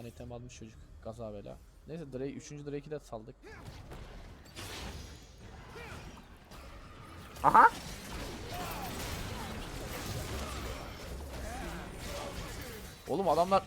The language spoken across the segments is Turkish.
tane item almış çocuk. Gaza bela. Neyse Drake 3. Drake'i de saldık. Aha. Oğlum adamlar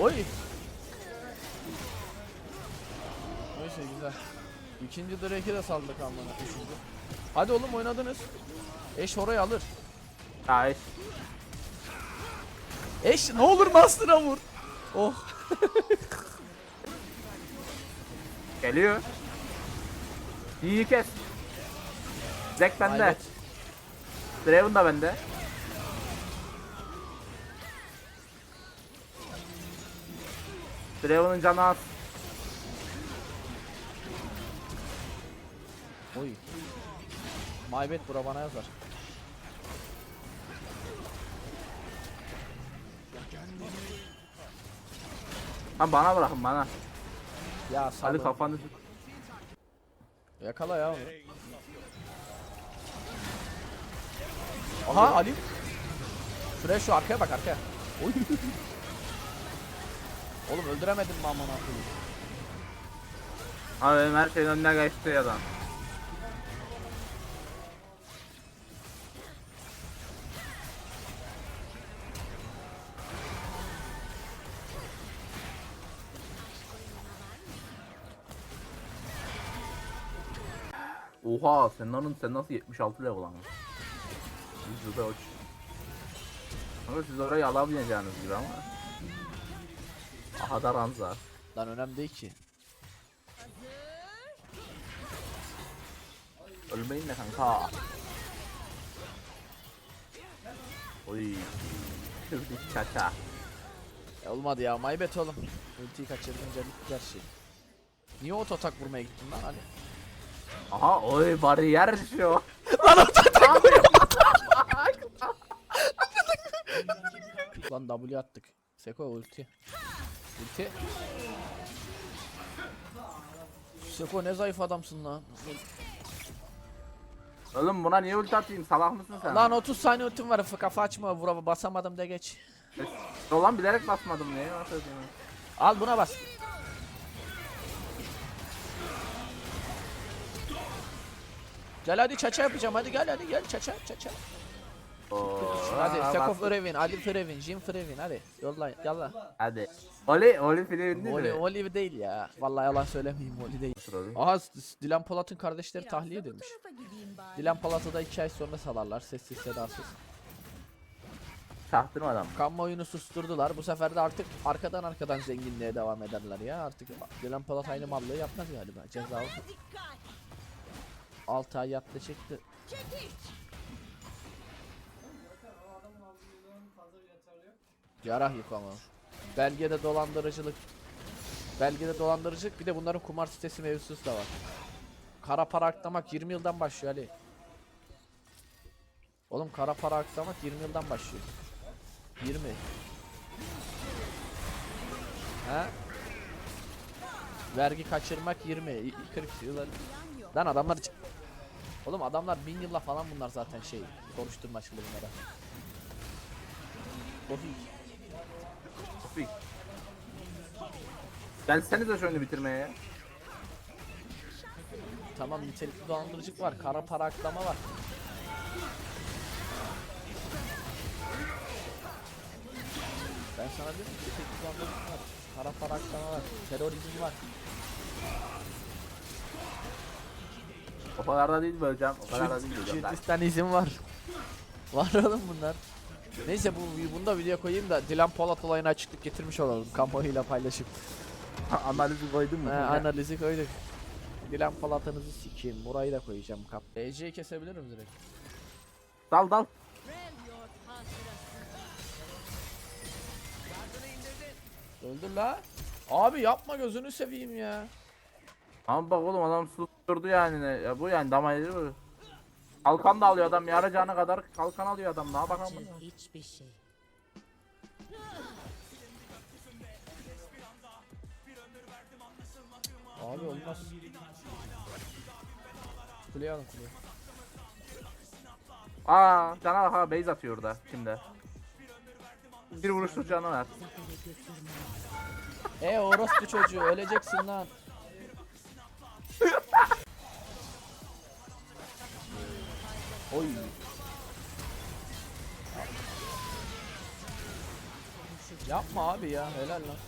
Oy. Neyse güzel. İkinci Drake'i de saldık amına üçüncü. Hadi oğlum oynadınız. Eş orayı alır. Ya eş. Eş ne olur Master'a vur. Oh. Geliyor. İyi kes. Zack bende. Draven da bende. Draven'ın canı az. Oy. Maybet bura bana yazar. Ha bana bırakın bana. Ya Hadi salın. kafanı Yakala ya onu. Aha Ali. Şuraya şu arkaya bak arkaya. Oy. Oğlum öldüremedim mi aman. Abi benim her şeyin önüne geçti adam. Oha sen onun sen nasıl 76 level ama. Yüzde uç. Ama siz orayı alamayacağınız gibi ama. Aha da ranza. Lan önemli değil ki. Ölmeyin de kanka. Oy. Kırdık çaça. Ya olmadı ya maybet oğlum. Ultiyi kaçırdınca bitti her şey. Niye oto atak vurmaya gittin lan Ali? Aha oy bariyer şu. Lan W attık. Seko ulti. Ulti. Seko ne zayıf adamsın lan. Oğlum buna niye ulti atayım salak mısın sen? Lan 30 saniye ultim var. Kafa açma. Vura basamadım da geç. Ulan bilerek basmadım niye? Al buna bas. Gel hadi çaça yapacağım. Hadi gel hadi gel çaça çaça. Oo, Hadi aa, Seko bastım. Frevin, Ali Frevin, Jim Frevin hadi. Yolla yalla. Hadi. Oli, Oli fili indi Oli, mi? Olive değil ya. Vallahi yalan söylemeyeyim Oli değil. Oli. Aha Dilan Polat'ın kardeşleri tahliye edilmiş. Dilan Polat'ı da 2 ay sonra salarlar sessiz sedasız. Çaktırmadan. Kamuoyunu susturdular. Bu sefer de artık arkadan arkadan zenginliğe devam ederler ya. Artık Dilan Polat aynı mallığı yapmaz galiba. Ceza oldu. Dikkat. 6 ay. Çekiç. Yarah yık ama. Belgede dolandırıcılık. Belgede dolandırıcılık bir de bunların kumar sitesi mevzusu da var. Kara para aklamak 20 yıldan başlıyor Ali. Oğlum kara para aklamak 20 yıldan başlıyor. 20. He? Vergi kaçırmak 20. i- 40 yıl. Lan adamlar Oğlum adamlar 1000 yılla falan bunlar zaten şey soruşturmaçılı bunlara. Tofik. Topik. Gelsenize şöyle bitirmeye ya. Tamam nitelikli dolandırıcılık var. Kara para aklama var. Ben sana dedim ki nitelikli dolandırıcılık var. Kara para aklama var. Terörizm var. O kadar da değil böleceğim. O kadar da değil böleceğim. Kürtistan izin var. Var oğlum bunlar. Neyse bu bunu da video koyayım da Dilan Polat olayına açıklık getirmiş olalım kamuoyuyla paylaşıp. Analizi koydun mu? He, analizi koyduk. Dilan Polat'ınızı sikeyim. Burayı da koyacağım kap. EC'yi kesebilirim direkt. Dal dal. Öldür la. Abi yapma gözünü seveyim ya. Ama bak oğlum adam susturdu yani. ne- Ya bu yani damaydı bu. Kalkan da alıyor adam yaracağına kadar kalkan alıyor adam daha bakalım. Hiçbir şey. Abi olmaz. Kuleye alın kuleye. Aa cana bak ha base atıyor orada şimdi. Bir vuruşluk canı var. E orospu çocuğu öleceksin lan. Oy. Yapma abi ya helal lan.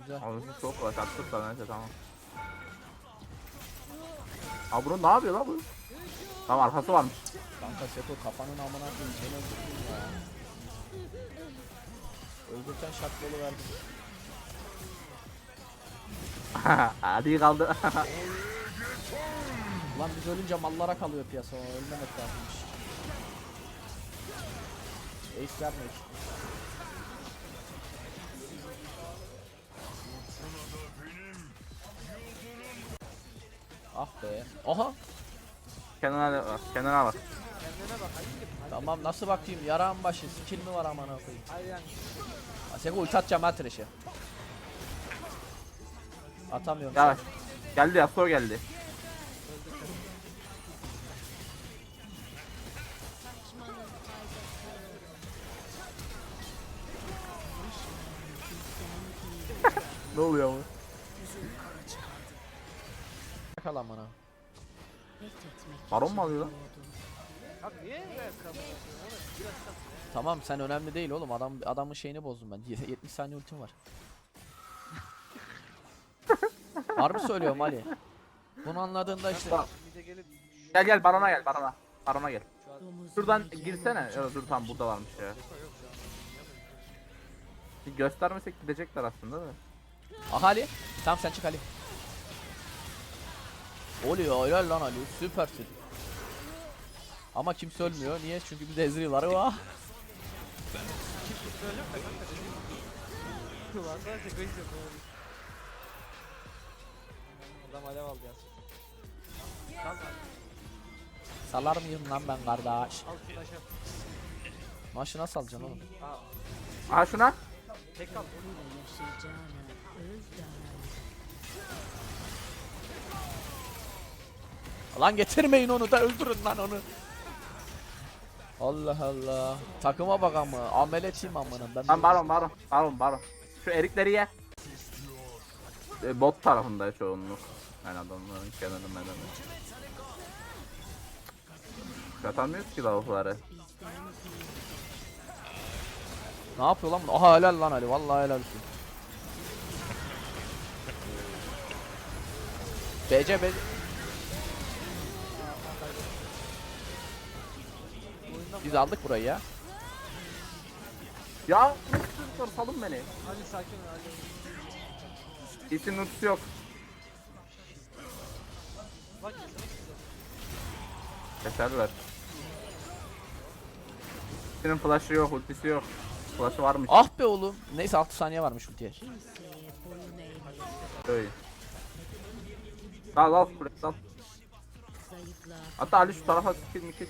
Güzel. Abi çok kolay attık da neyse tamam. Abi bunu ne yapıyor lan bu? Tamam arkası varmış. Kanka Seko kafanın amına koyayım seni öldürdüm ya. Öldürken şaklalı verdim. Hadi kaldı. Ulan biz ölünce mallara kalıyor piyasa ölmemek lazımmış. Ace verme işte. Ah be. Aha. kenara bak, kenara bak. Kendine bak hayır. Tamam nasıl bakayım yarağın başı skill mi var amına koyayım. Hayır yani. Seko ulti atacağım ha. Atamıyorum. Yavaş. Geldi Yasuo geldi. Ne oluyor? Kal amına. Reddetmek Baron mu alıyor lan? Abi niye Tamam sen önemli değil oğlum adam adamın şeyini bozdum ben. 70 saniye ultim var. Harbi söylüyorum Ali. Bunu anladığında işte de gelip Gel gel barona gel barona. Barona gel. Şuradan girsene. Ya, dur tamam burada varmış ya. Bir göstermesek gidecekler aslında da. Aha Ali. Tamam sen çık Ali. Oluyor helal lan Ali süpersin. Ama kimse ölmüyor. Niye? Çünkü bir de Ezreal'ları var. Ulan sadece şaka izliyorum. Adam alev aldı ya. Kal lan. Salar mıyım lan ben kardeş? Al. Maçı nasıl alacaksın oğlum? Aa, Aha şuna. tek kal. Lan getirmeyin onu da öldürün lan onu. Allah Allah. Takıma bak ama. Ameletiyim amına. Ben Lan baron baron. Baron baron. Şu erikleri ye. E, bot tarafında çoğunluk. Yani adamların kenarı menarı. Katamıyoruz ki lavukları. Ne yapıyor lan? Aha helal lan Ali. Vallahi helal olsun. BC BC. Biz aldık burayı ya. Ya dur salın beni. Hadi sakin ol hadi. İsim nutusu yok. Bak Keserler. Senin flash'ı yok, ultisi yok. Flash'ı varmış. Ah be oğlum. Neyse 6 saniye varmış ultiye. Öyle. Al al buraya al. Hatta Ali şu tarafa skill mikil.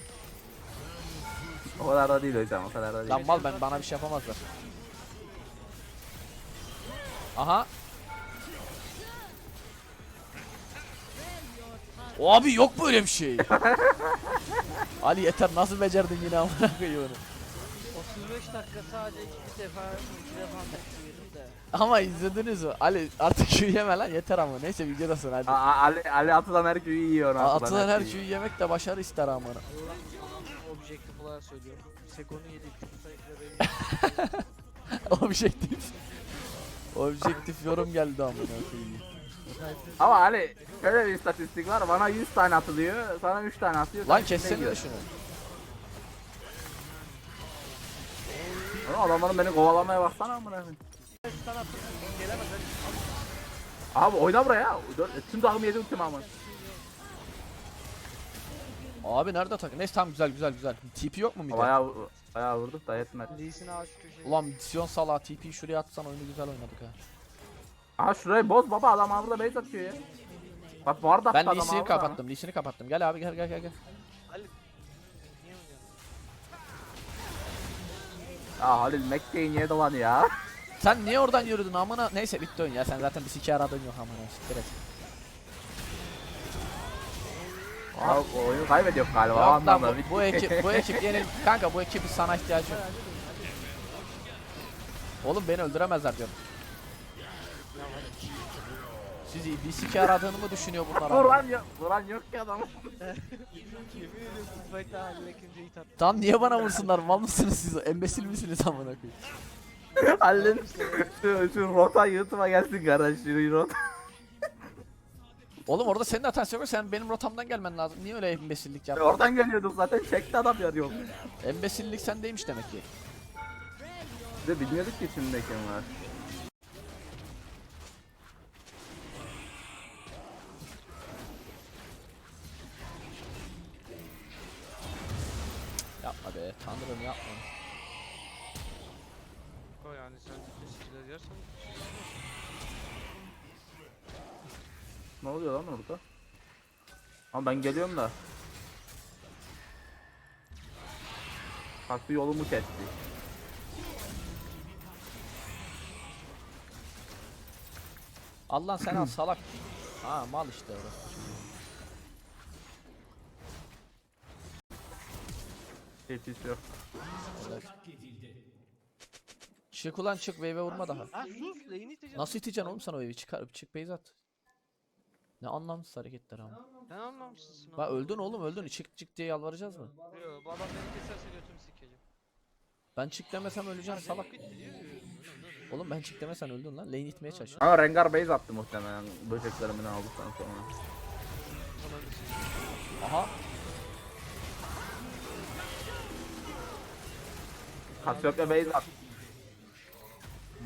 O kadar da değil hocam, o kadar da değil. Lan mal ben bana bir şey yapamazlar. Aha. Abi yok böyle bir şey. Ali yeter nasıl becerdin yine amına koyayım onu. 35 dakika sadece iki defa iki defa de. Ama izlediniz mi? Ali artık şu yeme lan yeter ama neyse videodasın hadi. A- A- Ali, Ali atılan her köyü yiyor. Atılan her şeyi yemek de başarı ister amına. Objektif olarak söylüyorum. Sekon'u yedik. Objektif. Objektif yorum geldi amına koyayım. Ama Ali şöyle bir istatistik var. Bana 100 tane atılıyor, sana 3 tane atıyor. Lan sen kessene ne de şunu. Oğlum Adamların beni kovalamaya baksana amına koyayım. Sana attım. Gelemez hadi. Abi oyna buraya. Dört- Tüm takım yedi ultim ama. Abi nerede tak? Neyse tamam güzel güzel güzel. TP yok mu bir de? Bayağı, bayağı vurduk da yetmedi. Lee'sini al şu köşeye. Ulan Sion Salah TP şuraya atsan oyunu güzel oynadık ha. Aha şurayı boz baba adam burada base atıyor ya. Bak bu arada Ben adam kapattım. Lee'sini kapattım. Gel abi gel gel gel gel. Ali. Niye mi diyorsun? Ya Halil Mekke'yi niye dolan ya? Sen niye oradan yürüdün amına? Neyse bitti oyun ya. Sen zaten bir siki aradın yok amına. Siktir et. Abi oyunu kaybediyor galiba. Yok lan anlamda bu, bu ekip bu ekip yenil. Kanka bu ekip sana ihtiyacı yok. Oğlum beni öldüremezler diyorum. Siz bir siki aradığını mı düşünüyor bunlar? Vuran yok. Vuran yok ki adam. Yemin ediyorum tutmakta haline kimse hit attı. Tam niye bana vursunlar? Mal mısınız siz? Embesil misiniz amına koyayım? Halil şu, şu rota YouTube'a gelsin garaj şu rota. Oğlum orada senin hatan yok. Sen benim rotamdan gelmen lazım. Niye öyle embesillik yaptın? Oradan geliyorduk zaten çekti adam yarıyor. Embesillik sendeymiş demek ki. Biz de bilmiyorduk ki içinde kim var. Yapma be. Tanrım yapma. Sen bütün skill'e yersen Ne oluyor lan orada? Ama ben geliyorum da. Farklı yolumu kesti. Allah sen al salak. Ha mal işte orası. Tepkisi yok. Evet. Çık ulan çık wave'e vurma daha. Ha sus lane'i iteceğim. Nasıl iteceksin oğlum sen o wave'i çıkar çık base at. Ne anlamsız hareketler ama. Sen anlamışsın. Bak öldün oğlum öldün çık çık diye yalvaracağız mı? Yo bu adam beni keserse götümü sikeceğim. Ben çık demesem öleceksin salak. Oğlum ben çık demesen öldün lan. Lane itmeye çalış. Ama Rengar base attı muhtemelen böceklerimi aldıktan sonra. Aha. Cassiopeia base attı.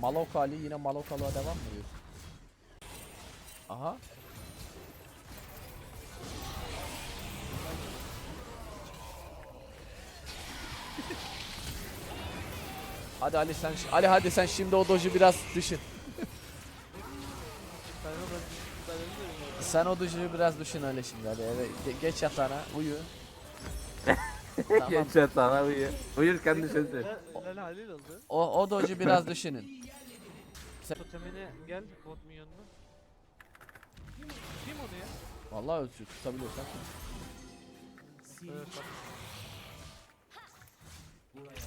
Malok Ali yine Malokalığa devam mı diyorsun? Aha. Hadi Ali sen Ali hadi sen şimdi o doju biraz düşün. Sen o doju biraz düşün öyle şimdi hadi eve ge- geç yatağına uyu. tamam. Geç yatağına uyu. Uyurken düşünsün. Lan Halil oldu. O o doju biraz düşünün. Totemine gel bot mu yanına? Kim onu ya? Vallahi ölçü tutabiliyorsan. Evet bak.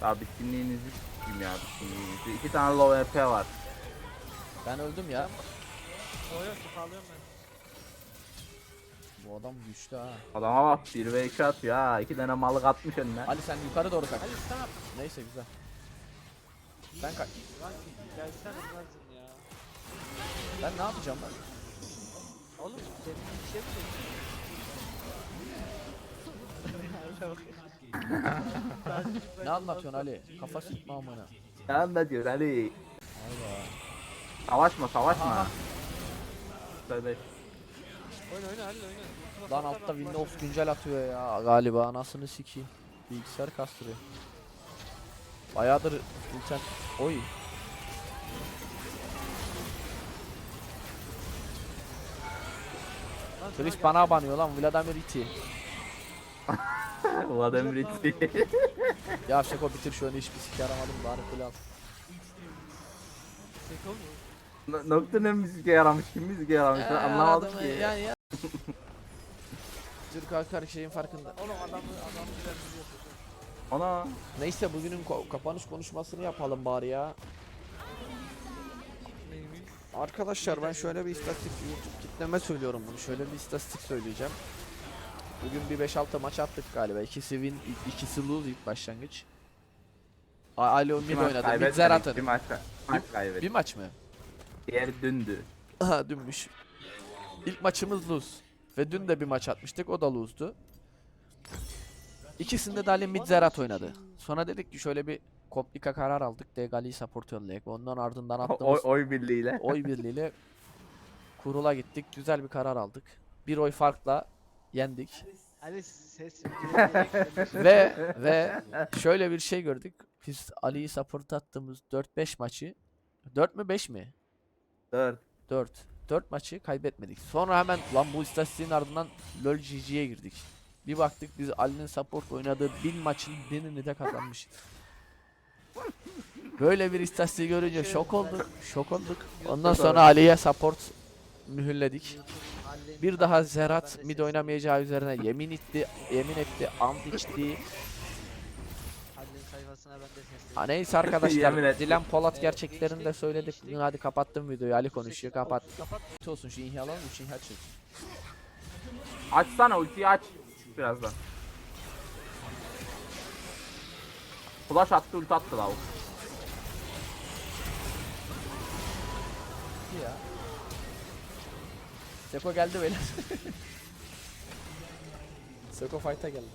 Ya bitkinliğinizi s**eyim ya bitkinliğinizi. İki tane low EP var. Ben öldüm ya. O yok toparlıyorum ben. Bu adam güçlü ha. Adama bak 1 ve 2 atıyor ha. İki tane malık atmış önüne. Ali sen yukarı doğru kaç. Halil sen Neyse güzel. Ben kaç. Lan gelsen olmazdın ya. Ben ne yapacağım ben? Oğlum senin bir şey mi Ne anlatıyorsun Ali? Kafa sıkma amına. Ne anlatıyorsun Ali? Savaşma savaşma. Aha. Tövbe. Oyna oyna Halil oyna. Lan altta Windows güncel atıyor ya galiba anasını sikeyim. Bilgisayar kastırıyor. Bayağıdır internet... Oy. Chris bana abanıyor lan Vladimir iti. Vladimir Ritsi. Ya Şeko bitir şu an hiçbir sik yaramadım bari kule al. Nokta ne müzik yaramış kim müzik yaramış ben anlamadım ki. Yani ya. Türk her şeyin farkında. Oğlum adamı adamı biliyor. Ana. Neyse bugünün ko- kapanış konuşmasını yapalım bari ya. Arkadaşlar ben şöyle bir istatistik YouTube kitleme söylüyorum bunu. Şöyle bir istatistik söyleyeceğim. Bugün bir 5-6 maç attık galiba. İkisi win, ikisi lose ilk başlangıç. Alo mid oynadı. Mid kaybetmedik, Zerat'ın. Bir maç, maç Bir kaybettik. maç mı? Diğeri dündü. Aha dünmüş. İlk maçımız lose. Ve dün de bir maç atmıştık. O da lose'du. İkisinde de Ali mid Zerat oynadı. Sonra dedik ki şöyle bir komplika karar aldık. Degali support yollayak. Ondan ardından Oy, attığımız oy birliğiyle. oy birliğiyle kurula gittik. Güzel bir karar aldık. Bir oy farkla yendik. Ali ses ve ve şöyle bir şey gördük. Biz Ali'yi support attığımız 4-5 maçı 4 mü 5 mi? Dur. 4. 4 maçı kaybetmedik. Sonra hemen lan bu istatistiğin ardından LoL GG'ye girdik. Bir baktık biz Ali'nin support oynadığı 1000 maçın birini de kazanmış. Böyle bir istatistiği görünce şok olduk. Şok olduk. Ondan sonra Ali'ye support mühürledik. Bir daha Zerat mid oynamayacağı üzerine yemin etti, yemin etti, ant içti. Sayfasına ben de seslendim. Ha, neyse arkadaşlar. Yemin ettim. Dilan Polat gerçeklerini de söyledik. Hadi kapattım videoyu. Ali konuşuyor. Kapat. Kapat. olsun şu inhi alalım. Şu inhi açın. Açsana ultiyi aç. Birazdan. Flash attı ulti attı lavuk. ya. Seko geldi beyler. Seko fight'a geldi.